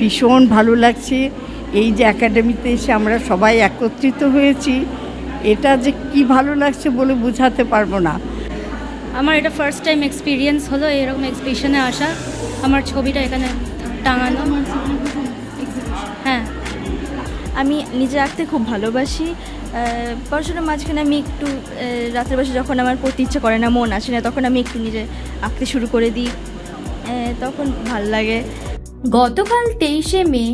ভীষণ ভালো লাগছে। এই যে একাডেমিতে এসে আমরা সবাই একত্রিত হয়েছি, এটা যে কি ভালো লাগছে বলে বোঝাতে পারব না। আমার এটা ফার্স্ট টাইম এক্সপিরিয়েন্স হলো, এরকম এক্সিবিশনে আসা। আমার ছবিটা এখানে টাঙানো। হ্যাঁ। আমি নিজে আঁকতে খুব ভালোবাসি। পড়াশোনার মাঝখানে আমি একটু রাতের বসে যখন আমার পড়তে ইচ্ছা করে না, মন আসে না, তখন আমি একটু নিজে আঁকতে শুরু করে দিই। তখন ভালো লাগে। গতকাল তেইশে মে,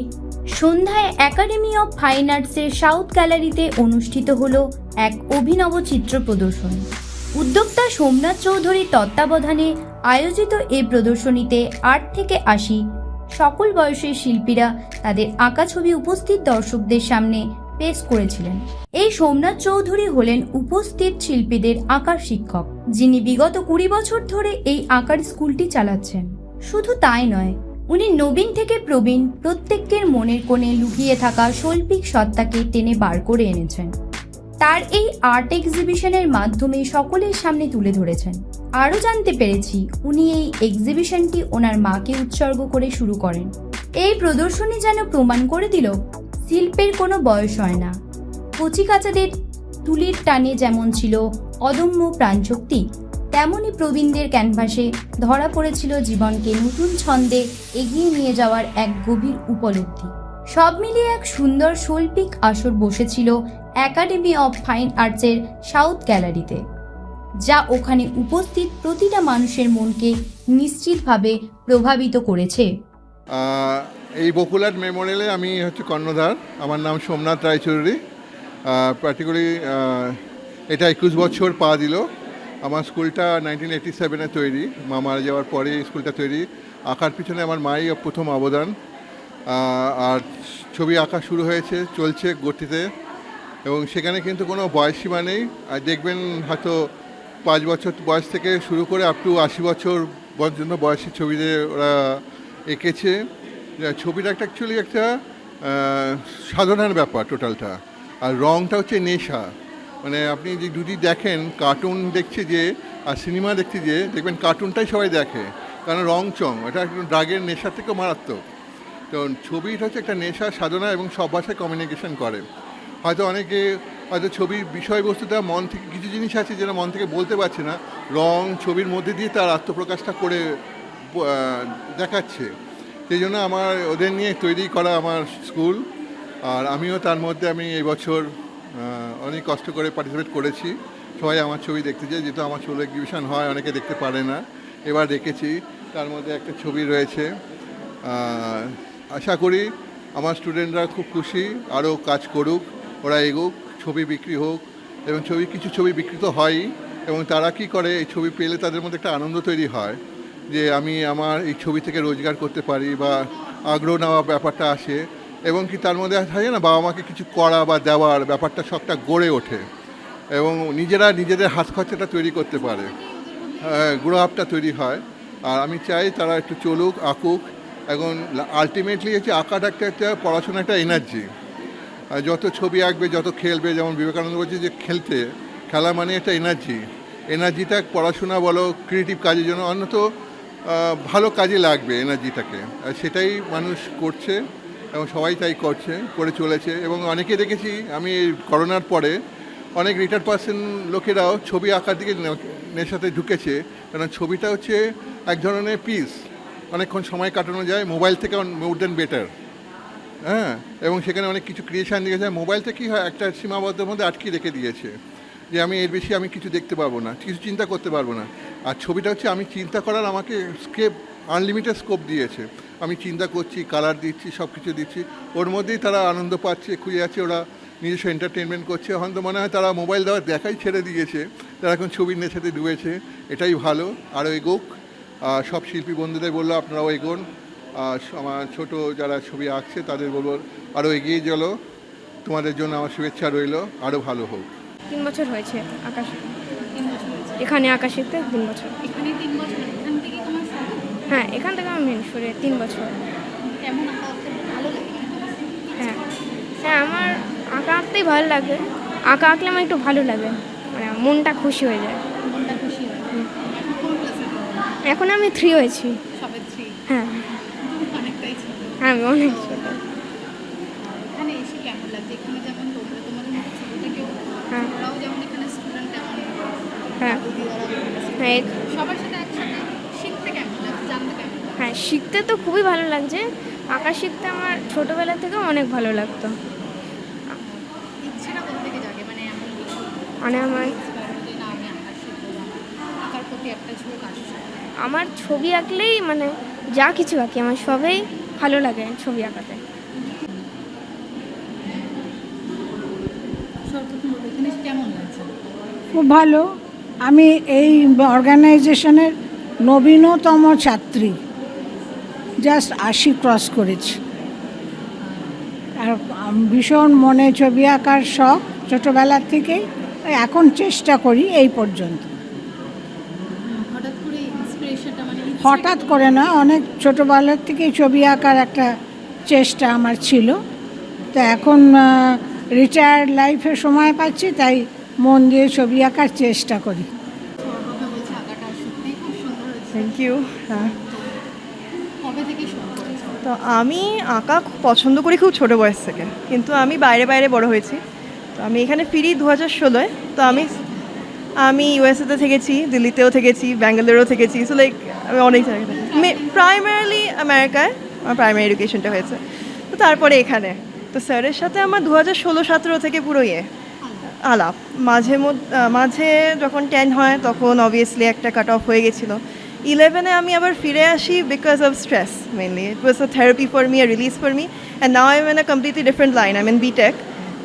সন্ধ্যায় একাডেমি অফ ফাইন আর্টসের সাউথ গ্যালারিতে অনুষ্ঠিত হলো এক অভিনব চিত্র প্রদর্শন। উদ্যোক্তা সোমনাথ চৌধুরীর তত্ত্বাবধানে আয়োজিত এই প্রদর্শনীতে আট থেকে আশি সকল বয়সের শিল্পীরা তাদের আঁকা ছবি উপস্থিত দর্শকদের সামনে পেশ করেছিলেন। এই সোমনাথ চৌধুরী হলেন উপস্থিত শিল্পীদের আঁকার শিক্ষক, যিনি বিগত কুড়ি বছর ধরে এই আঁকার স্কুলটি চালাচ্ছেন। শুধু তাই নয় উনি নবীন থেকে প্রবীণ প্রত্যেকের মনের কোণে লুকিয়ে থাকা শৈল্পিক সত্তাকে টেনে বার করে এনেছেন। তার এই আর্ট এক্সিবিশনের মাধ্যমে সকলের সামনে তুলে ধরেছেন। আরও জানতে পেরেছি, উনি এই এক্সিবিশনটি ওনার মাকে উৎসর্গ করে শুরু করেন। এই প্রদর্শনী যেন প্রমাণ করে দিল, শিল্পের কোনো বয়স হয় না। কচিকাচাদের তুলির টানে যেমন ছিল অদম্য প্রাণশক্তি তেমনই প্রবীণদের ক্যানভাসে ধরা পড়েছিল জীবনকে নতুন ছন্দে এগিয়ে নিয়ে যাওয়ার এক গভীর উপলব্ধি। সব মিলিয়ে এক সুন্দর শৈল্পিক আসর বসেছিল একাডেমি অফ ফাইন আর্টসের সাউথ গ্যালারিতে যা ওখানে উপস্থিত প্রতিটা মানুষের মনকে নিশ্চিতভাবে প্রভাবিত করেছে। এই বকুলার মেমোরিয়ালে আমি হচ্ছে কর্ণধার, আমার নাম সোমনাথ রায়চৌধুরী। পার্টিকুলারলি এটা একুশ বছর পা দিল। আমার স্কুলটা নাইনটিন এইটি সেভেনে তৈরি। মা মারা যাওয়ার পরে স্কুলটা তৈরি। আঁকার পিছনে আমার মাই প্রথম অবদান। আর ছবি আঁকা শুরু হয়েছে, চলছে গতিতে। এবং সেখানে কিন্তু কোনো বয়সীমা নেই। আর দেখবেন হয়তো পাঁচ বছর বয়স থেকে শুরু করে আপ টু আশি বছর পর্যন্ত বয়সী ছবিতে ওরা এঁকেছে। ছবিটা একটা অ্যাকচুয়ালি একটা সাধনার ব্যাপার টোটালটা আর রংটা হচ্ছে নেশা। মানে আপনি যে দুটি দেখেন কার্টুন দেখছে যে আর সিনেমা দেখছে যে দেখবেন কার্টুনটাই সবাই দেখে। কারণ রং চং এটা একটু ড্রাগের নেশার থেকেও মারাত্মক। তো ছবিটা হচ্ছে একটা নেশা সাধনা এবং সব ভাষায় কমিউনিকেশন করে। হয়তো অনেকে হয়তো ছবির বিষয়বস্তুটা মন থেকে কিছু জিনিস আছে যেটা মন থেকে বলতে পারছে না রং ছবির মধ্যে দিয়ে তার আত্মপ্রকাশটা করে দেখাচ্ছে। সেই জন্য আমার ওদের নিয়ে তৈরি করা আমার স্কুল। আর আমিও তার মধ্যে আমি এই বছর আহ, অনেক কষ্ট করে পার্টিসিপেট করেছি। সবাই আমার ছবি দেখতে চায়, যেহেতু আমার ছবি এক্সিবিশন হয়, অনেকে দেখতে পারে না। এবার দেখেছি, তার মধ্যে একটা ছবি রয়েছে। আশা করি আমার স্টুডেন্টরা খুব খুশি আরও কাজ করুক, ওরা এগুক, ছবি বিক্রি হোক, এবং ছবি, কিছু ছবি বিক্রি তো হয়ই এবং তারা কি করে, এই ছবি পেলে তাদের মধ্যে একটা আনন্দ তৈরি হয়, যে আমি আমার এই ছবি থেকে রোজগার করতে পারি বা আগ্রহ নেওয়া ব্যাপারটা আসে। এবং কি তার মধ্যে থাকে না, বাবা মাকে কিছু করা বা দেওয়ার ব্যাপারটা সবটা গড়ে ওঠে এবং নিজেরা নিজেদের হাত খরচাটা তৈরি করতে পারে। গ্রো আপটা তৈরি হয়। আর আমি চাই তারা একটু চলুক, আঁকুক এখন আলটিমেটলি হচ্ছে আঁকাটা একটা একটা পড়াশোনা, একটা এনার্জি যত ছবি আঁকবে, যত খেলবে, যেমন বিবেকানন্দ বলছে যে খেলতে, খেলা মানে একটা এনার্জি এনার্জিটা পড়াশোনা বলো ক্রিয়েটিভ কাজের জন্য অন্যত ভালো কাজে লাগবে এনার্জিটাকে আর সেটাই মানুষ করছে। এবং সবাই তাই করছে, করে চলেছে এবং অনেকে দেখেছি, আমি করোনার পরে অনেক রিটায়ার্ড পার্সন লোকেরাও ছবি আঁকার দিকে নেশাতে ঢুকেছে। কারণ ছবিটা হচ্ছে এক ধরনের পিস অনেকক্ষণ সময় কাটানো যায় মোবাইল থেকে মোর দেন বেটার হ্যাঁ এবং সেখানে অনেক কিছু ক্রিয়েশন দিয়েছে যায়। মোবাইলটা কী হয়, একটা সীমাবদ্ধের মধ্যে আটকে রেখে দিয়েছে। যে আমি এর বেশি আমি কিছু দেখতে পারব না, কিছু চিন্তা করতে পারব না। আর ছবিটা হচ্ছে, আমি চিন্তা করার আমাকে স্কেপ আনলিমিটেড স্কোপ দিয়েছে। আমি চিন্তা করছি কালার দিচ্ছি সব কিছু দিচ্ছি। ওর মধ্যেই তারা আনন্দ পাচ্ছে খুঁজে যাচ্ছে ওরা নিজস্ব এন্টারটেনমেন্ট করছে। এখন তো মনে হয় তারা মোবাইল দেওয়ার দেখাই ছেড়ে দিয়েছে। তারা এখন ছবির নেশাতে ডুবেছে। এটাই ভালো। আরও এগোক আর সব শিল্পী বন্ধুদের বলল আপনারাও এগোন আর আমার ছোট যারা ছবি আঁকছে তাদের বলব আরও এগিয়ে চলো। তোমাদের জন্য আমার শুভেচ্ছা রইল। আরও ভালো হোক। তিন বছর হয়েছে আকাশ। এখানে আকাশ শিখতে তিন বছর। এখানে তিন বছর হ্যাঁ এখান থেকে আমি মেনসুরে তিন বছর। হ্যাঁ হ্যাঁ আমার আঁকা আঁকতেই ভালো লাগে। আঁকা আঁকলে আমার একটু ভালো লাগে মানে মনটা খুশি হয়ে যায়। মনটা খুশি হয়। এখন আমি থ্রি হয়েছি। সবে হ্যাঁ। হ্যাঁ আমি অনেক ছোটো। এখানে এসে কেমন হ্যাঁ শিখতে তো খুবই ভালো লাগছে। আঁকা শিখতে আমার ছোটোবেলা থেকেও অনেক ভালো লাগতো। ইচ্ছেটা কোথা থেকে জাগে? মানে মানে আমার আমার ছবি আঁকলেই মানে যা কিছু আঁকি আমার সবাই ভালো লাগে ছবি আঁকাতে। খুব ভালো। আমি এই অর্গানাইজেশনের নবীনতম ছাত্রী। জাস্ট আশি ক্রস করেছি। আর ভীষণ মনে ছবি আঁকার শখ ছোটোবেলার থেকেই। এখন চেষ্টা করি এই পর্যন্ত। হঠাৎ করে ইন্সপিরেশনটা মানে ইচ্ছে হঠাৎ করে না অনেক ছোটোবেলার থেকেই ছবি আঁকার একটা চেষ্টা আমার ছিল। তো এখন রিটায়ার্ড লাইফে সময় পাচ্ছি তাই মন দিয়ে ছবি আঁকার চেষ্টা করি। থ্যাংক ইউ হ্যাঁ কবে থেকে শুরু করেছ তো আমি আঁকা পছন্দ করি খুব ছোটো বয়স থেকে, কিন্তু আমি বাইরে বাইরে বড় হয়েছি। তো আমি এখানে ফিরি দু হাজার ষোলোয়। তো আমি আমি ইউএসএতে থেকেছি, দিল্লিতেও থেকেছি, ব্যাঙ্গালোরেও থেকেছি সো লাইক আমি অনেক জায়গায় থেকেছি প্রাইমারিলি আমেরিকায় আমার প্রাইমারি এডুকেশনটা হয়েছে। তো তারপরে এখানে। তো স্যারের সাথে আমার দু হাজার ষোলো সতেরো থেকে পুরো ইয়ে আলাপ। মাঝে মাঝে যখন টেন হয়, তখন অবভিয়াসলি একটা কাট অফ হয়ে গেছিল। ইলেভেনে আমি আবার ফিরে আসি because of stress mainly it was a therapy for me a release for me and now I am in a completely different line I mean BTech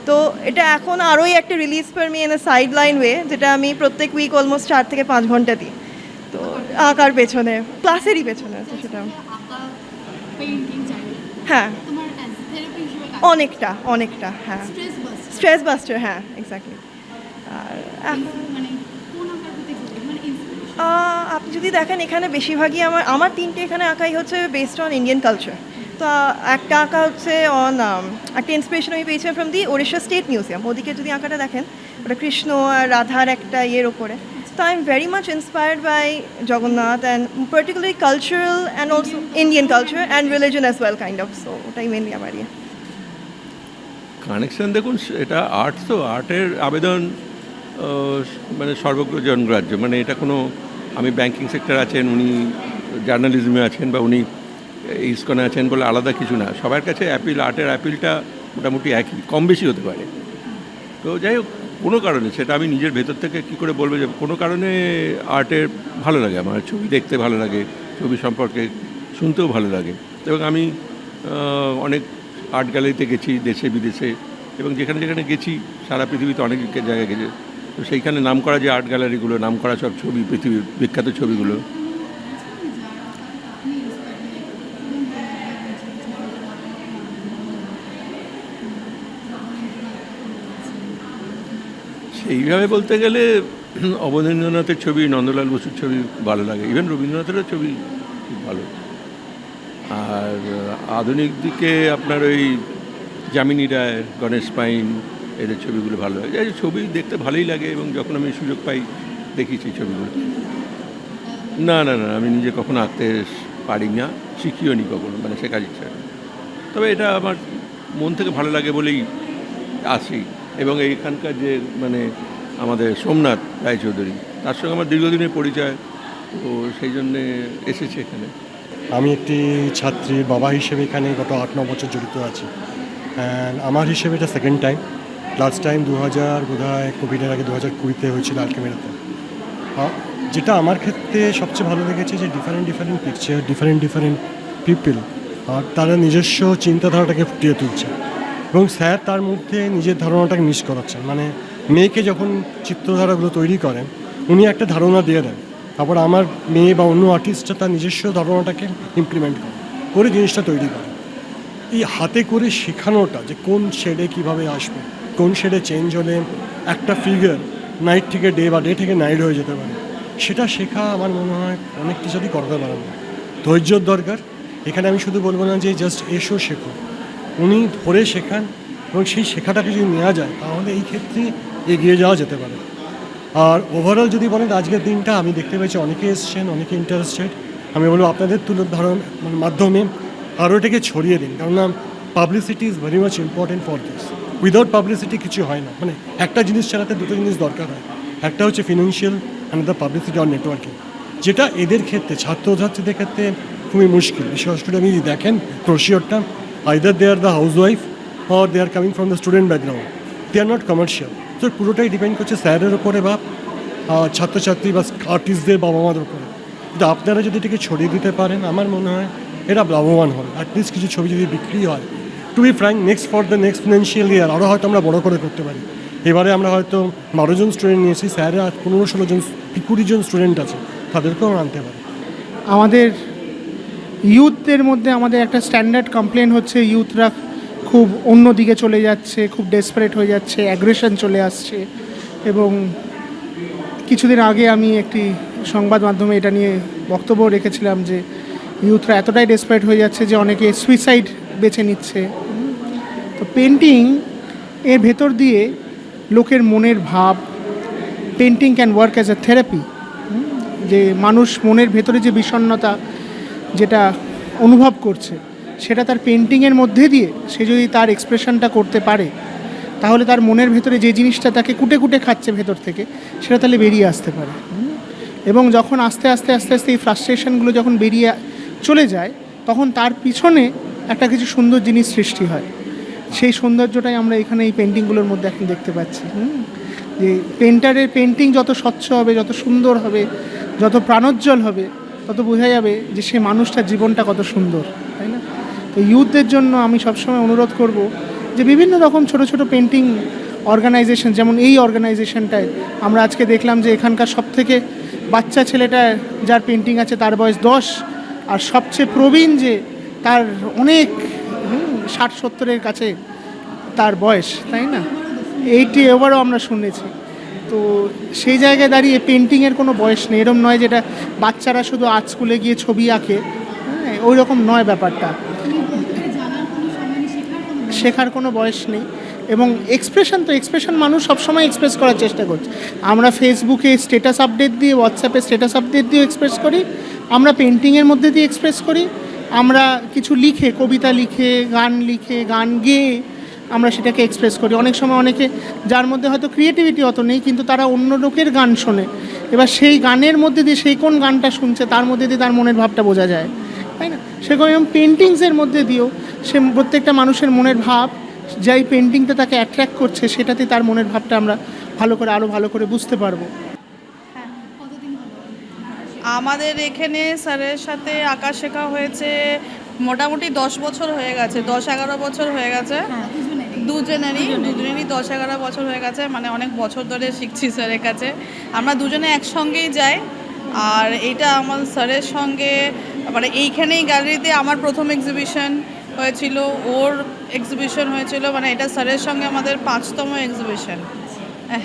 তো এটা এখন আরোই একটা release for me in a sideline way যেটা আমি প্রত্যেক week almost চার থেকে পাঁচ ঘণ্টা দিই। তো আঁকার পেছনে ক্লাসেরই পেছনে আছে সেটা। হ্যাঁ। অনেকটা অনেকটা হ্যাঁ। স্ট্রেস বাস্টার হ্যাঁ এক্স্যাক্টলি আর এখন মানে কোন আঁকার প্রতি ঝোঁক? মানে ইন্সপিরেশন আহ, আপনি যদি দেখেন এখানে বেশিরভাগই আমার আমার তিনটে এখানে আঁকাই হচ্ছে বেসড অন ইন্ডিয়ান কালচার তো একটা আঁকা হচ্ছে অন একটা ইন্সপিরেশন আমি পেয়েছিলাম from the Odisha state museum ওদিকে যদি আঁকাটা দেখেন, ওটা কৃষ্ণ আর রাধার একটা ইয়ের ওপরে। তো I am very much inspired by Jagannath and particularly cultural and also Indian culture and religion as well kind of so ওটাই মেনলি আমার ইয়ে। কানেকশন দেখুন, এটা আর্ট তো আর্টের আবেদন মানে সর্বগ্র জনগ্রাহ্য মানে এটা কোনো আমি ব্যাংকিং সেক্টর আছেন, উনি জার্নালিজমে আছেন বা উনি ইস্কনে আছেন বলে আলাদা কিছু না। সবার কাছে অ্যাপিল আর্টের অ্যাপিলটা মোটামুটি একই, কম বেশি হতে পারে। তো যাই হোক, কোনো কারণে, সেটা আমি নিজের ভেতর থেকে কী করে বলব যে, কোনো কারণে আর্টের ভালো লাগে, আমার ছবি দেখতে ভালো লাগে, ছবি সম্পর্কে শুনতেও ভালো লাগে। এবং আমি অনেক আর্ট গ্যালারিতে গেছি দেশে বিদেশে এবং যেখানে যেখানে গেছি, সারা পৃথিবীতে অনেক জায়গায় গেছে। তো সেইখানে নাম করা যে আর্ট গ্যালারিগুলো নাম করা সব ছবি, পৃথিবীর বিখ্যাত ছবিগুলো। সেইভাবে বলতে গেলে অবনীন্দ্রনাথের ছবি, নন্দলাল বসুর ছবি ভালো লাগে। ইভেন রবীন্দ্রনাথেরও ছবি খুব ভালো। আর আধুনিক দিকে আপনার ওই যামিনী রায়, গণেশ পাইন এদের ছবিগুলো ভালো লাগে। এই ছবি দেখতে ভালোই লাগে এবং যখন আমি সুযোগ পাই, দেখি সেই ছবিগুলো। না না না, আমি নিজে কখনো আঁকতে পারি না, শিখিও নি কখনো মানে শেখার ইচ্ছা তবে এটা আমার মন থেকে ভালো লাগে বলেই আসি এবং এইখানকার যে মানে আমাদের সোমনাথ রায়চৌধুরী, তার সঙ্গে আমার দীর্ঘদিনের পরিচয়, তো সেই জন্যে এসেছি এখানে। আমি একটি ছাত্রীর বাবা হিসেবে এখানে গত আট ন বছর জড়িত আছি। আমার হিসেবে এটা সেকেন্ড টাইম লাস্ট টাইম দু হাজার বোধ হয় কোভিডের আগে দু হাজার কুড়িতে হয়েছিল আলকেমেরাতে। যেটা আমার ক্ষেত্রে সবচেয়ে ভালো লেগেছে যে different different picture different different people আর তারা নিজস্ব চিন্তাধারাটাকে ফুটিয়ে তুলছে। এবং স্যার তার মধ্যে নিজের ধারণাটাকে মিস করাচ্ছেন। মানে মেয়েকে যখন চিত্রধারাগুলো তৈরি করেন, উনি একটা ধারণা দিয়ে দেন। তারপর আমার মেয়ে বা অন্য আর্টিস্টরা তার নিজস্ব ধারণাটাকে ইমপ্লিমেন্ট করে করে জিনিসটা তৈরি করে এই হাতে করে শেখানোটা যে কোন শেডে কীভাবে আসবে কোন শেডে চেঞ্জ হলে একটা ফিগার নাইট থেকে ডে বা ডে থেকে নাইট হয়ে যেতে পারে? সেটা শেখা আমার মনে হয় অনেক কিছুই করতে পারেন। না ধৈর্যর দরকার। এখানে আমি শুধু বলব না যে জাস্ট এসো, শেখো। উনি ধরে শেখান এবং সেই শেখাটাকে যদি নেওয়া যায়, তাহলে এই ক্ষেত্রে এগিয়ে যাওয়া যেতে পারে। আর ওভারঅল যদি বলেন, আজকের দিনটা আমি দেখতে পেয়েছি অনেকে এসছেন, অনেকে ইন্টারেস্টেড আমি বলব আপনাদের ধারণ মাধ্যমে আরও এটাকে ছড়িয়ে দিন। কেননা publicity is very much important for this without publicity কিছু হয় না। মানে একটা জিনিস চালাতে দুটো জিনিস দরকার হয়। একটা হচ্ছে financial and the publicity on networking যেটা এদের ক্ষেত্রে, ছাত্রছাত্রীদের ক্ষেত্রে খুবই মুশকিল। বিশেষ আপনি যদি দেখেন প্রসিওরটা either they are the housewife or they are coming from the student background they are not commercial তো পুরোটাই ডিপেন্ড করছে স্যারের ওপরে বা ছাত্রছাত্রী বা আর্টিস্টদের বাবা মাদের উপরে। কিন্তু আপনারা যদি এটাকে ছড়িয়ে দিতে পারেন, আমার মনে হয় এরা লাভবান হবে। অ্যাটলিস্ট কিছু ছবি যদি বিক্রি হয় to be frank next for the next financial year আরও হয়তো আমরা বড় করে করতে পারি। এবারে আমরা হয়তো বারো জন স্টুডেন্ট নিয়েছি স্যারের আর পনেরো ষোলো জন, কুড়ি জন স্টুডেন্ট আছে, তাদেরকেও আনতে পারি। আমাদের ইউথদের মধ্যে আমাদের একটা স্ট্যান্ডার্ড কমপ্লেন হচ্ছে ইউথরা খুব অন্য দিকে চলে যাচ্ছে, খুব ডেসপারেট হয়ে যাচ্ছে অ্যাগ্রেশন চলে আসছে এবং কিছুদিন আগে আমি একটি সংবাদ মাধ্যমে এটা নিয়ে বক্তব্য রেখেছিলাম যে ইউথরা এতটাই ডেসপারেট হয়ে যাচ্ছে যে অনেকে সুইসাইড বেছে নিচ্ছে। তো পেন্টিং এর ভেতর দিয়ে লোকের মনের ভাব painting can work as a therapy যে মানুষ মনের ভেতরে যে বিষণ্ণতা যেটা অনুভব করছে, সেটা তার পেন্টিংয়ের মধ্যে দিয়ে সে যদি তার এক্সপ্রেশনটা করতে পারে, তাহলে তার মনের ভেতরে যে জিনিসটা তাকে কুটে কুটে খাচ্ছে ভেতর থেকে, সেটা তাহলে বেরিয়ে আসতে পারে। এবং যখন আস্তে আস্তে আস্তে আস্তে এই ফ্রাস্ট্রেশনগুলো যখন বেরিয়ে চলে যায়, তখন তার পিছনে একটা কিছু সুন্দর জিনিস সৃষ্টি হয়। সেই সৌন্দর্যটাই আমরা এখানে এই পেন্টিংগুলোর মধ্যে এখন দেখতে পাচ্ছি? যে পেন্টারের পেন্টিং যত স্বচ্ছ হবে, যত সুন্দর হবে, যত প্রাণোজ্জ্বল হবে, তত বোঝা যাবে যে সে মানুষটার জীবনটা কত সুন্দর, তাই না? তো ইউথদের জন্য আমি সবসময় অনুরোধ করব যে বিভিন্ন রকম ছোট ছোট পেন্টিং অর্গানাইজেশন যেমন এই অর্গানাইজেশনটায় আমরা আজকে দেখলাম যে এখানকার সব থেকে বাচ্চা ছেলেটা যার পেন্টিং আছে তার বয়স দশ, আর সবচেয়ে প্রবীণ যে তার অনেক ষাট, সত্তরের কাছে তার বয়স, তাই না? এইটি এবারও আমরা শুনেছি। তো সেই জায়গায় দাঁড়িয়ে পেন্টিংয়ের কোনো বয়স নেই। এরম নয় যেটা বাচ্চারা শুধু আর্ট স্কুলে গিয়ে ছবি আঁকে। হ্যাঁ ওই রকম নয় ব্যাপারটা। শেখার কোনো বয়স নেই। এবং এক্সপ্রেশন তো এক্সপ্রেশন মানুষ সবসময় এক্সপ্রেস করার চেষ্টা করছে। আমরা ফেসবুকে স্ট্যাটাস আপডেট দিয়ে হোয়াটসঅ্যাপে স্ট্যাটাস আপডেট দিয়ে এক্সপ্রেস করি। আমরা পেন্টিংয়ের মধ্যে দিয়ে এক্সপ্রেস করি। আমরা কিছু লিখে, কবিতা লিখে, গান লিখে, গান গেয়ে আমরা সেটাকে এক্সপ্রেস করি। অনেক সময় অনেকে, যার মধ্যে হয়তো ক্রিয়েটিভিটি অত নেই, কিন্তু তারা অন্য লোকের গান শোনে। এবার সেই গানের মধ্যে দিয়ে সেই কোন গানটা শুনছে, তার মধ্যে দিয়ে তার মনের ভাবটা বোঝা যায়। তাই না? সেরকম পেন্টিংসের মধ্যে দিয়েও সে প্রত্যেকটা মানুষের মনের ভাব, যাই পেন্টিংটা তাকে অ্যাট্রাক্ট করছে, সেটাতে তার মনের ভাবটা আমরা ভালো করে আরও ভালো করে বুঝতে পারব। আমাদের এখানে স্যারের সাথে আঁকা শেখা হয়েছে মোটামুটি দশ বছর হয়ে গেছে দশ এগারো বছর হয়ে গেছে। দুজনেরই। দুজনেরই দশ এগারো বছর হয়ে গেছে মানে অনেক বছর ধরে শিখছি স্যারের কাছে। আমরা দুজনে একসঙ্গেই যাই আর এইটা আমার স্যারের সঙ্গে মানে এইখানেই গ্যালারিতে আমার প্রথম এক্সিবিশন হয়েছিল ওর এক্সিবিশন হয়েছিল মানে এটা স্যারের সঙ্গে আমাদের পাঁচতম এক্সিবিশন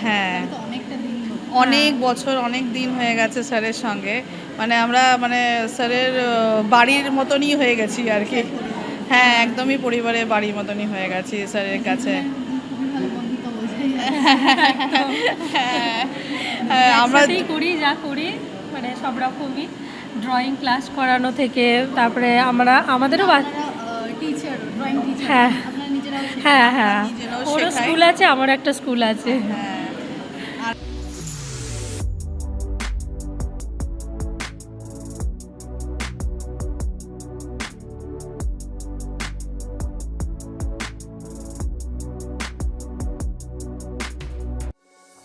হ্যাঁ। অনেক বছর অনেক দিন হয়ে গেছে স্যারের সঙ্গে। মানে আমরা মানে স্যারের বাড়ির মতনই হয়ে গেছি আর কি। হ্যাঁ একদমই পরিবারের বাড়ির মতনই হয়ে গেছি স্যারের কাছে। হ্যাঁ, হ্যাঁ, আমরা করি যা করি মানে সব রকমই। ড্রয়িং ক্লাস করানো থেকে তারপরে আমরা আমাদেরও বাচ- টিচার ড্রয়িং টিচার হ্যাঁ। হ্যাঁ হ্যাঁ। ওরও স্কুল আছে আমার একটা স্কুল আছে।